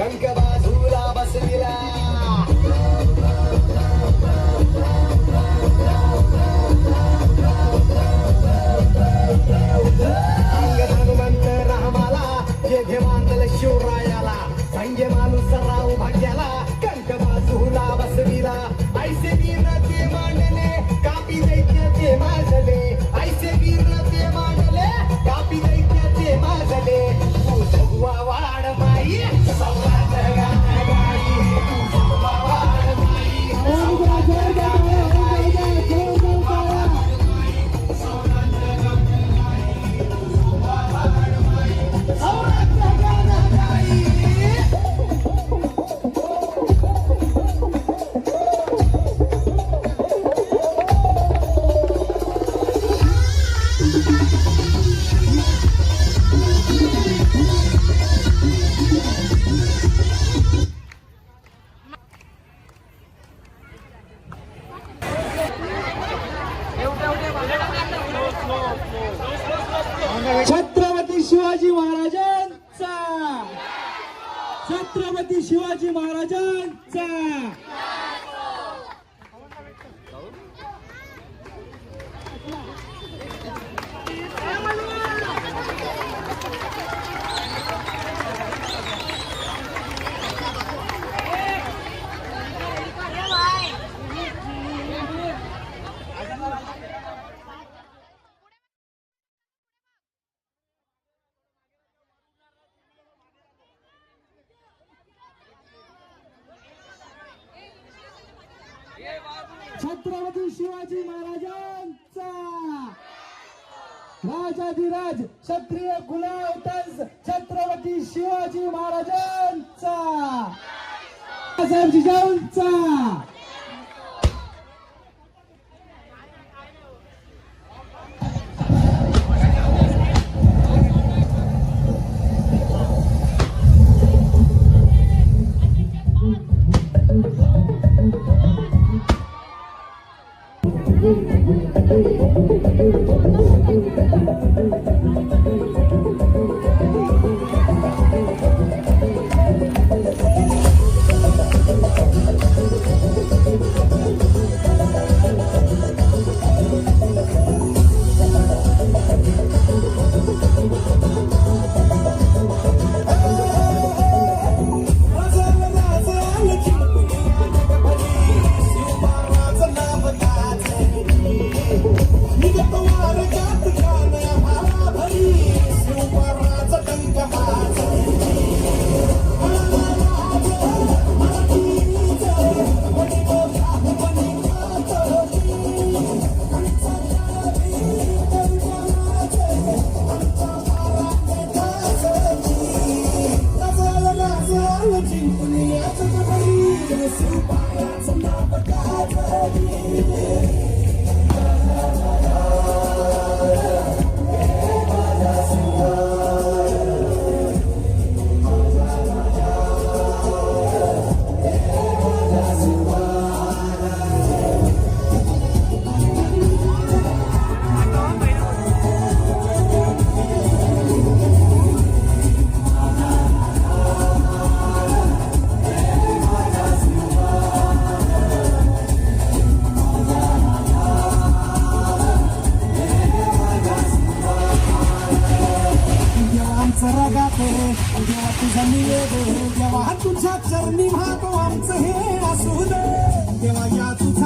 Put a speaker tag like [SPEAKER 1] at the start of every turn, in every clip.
[SPEAKER 1] 何か छत्रपती शिवाजी महाराजांचा! छत्रपती शिवाजी महाराजांचा! छत्रपती शिवाजी महाराजांचा. राजाधिराज क्षत्रिय कुलावतंस छत्रपती शिवाजी महाराजांचा. जिजाऊंचा. Thank you.
[SPEAKER 2] जगात देवा तुझा निवेद देवा तुझ्या चरणी भागो आमचं हे असू दे. देवा या तुझ्या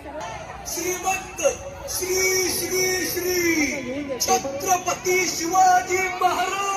[SPEAKER 3] श्रीमंत श्री श्री श्री छत्रपती शिवाजी महाराज.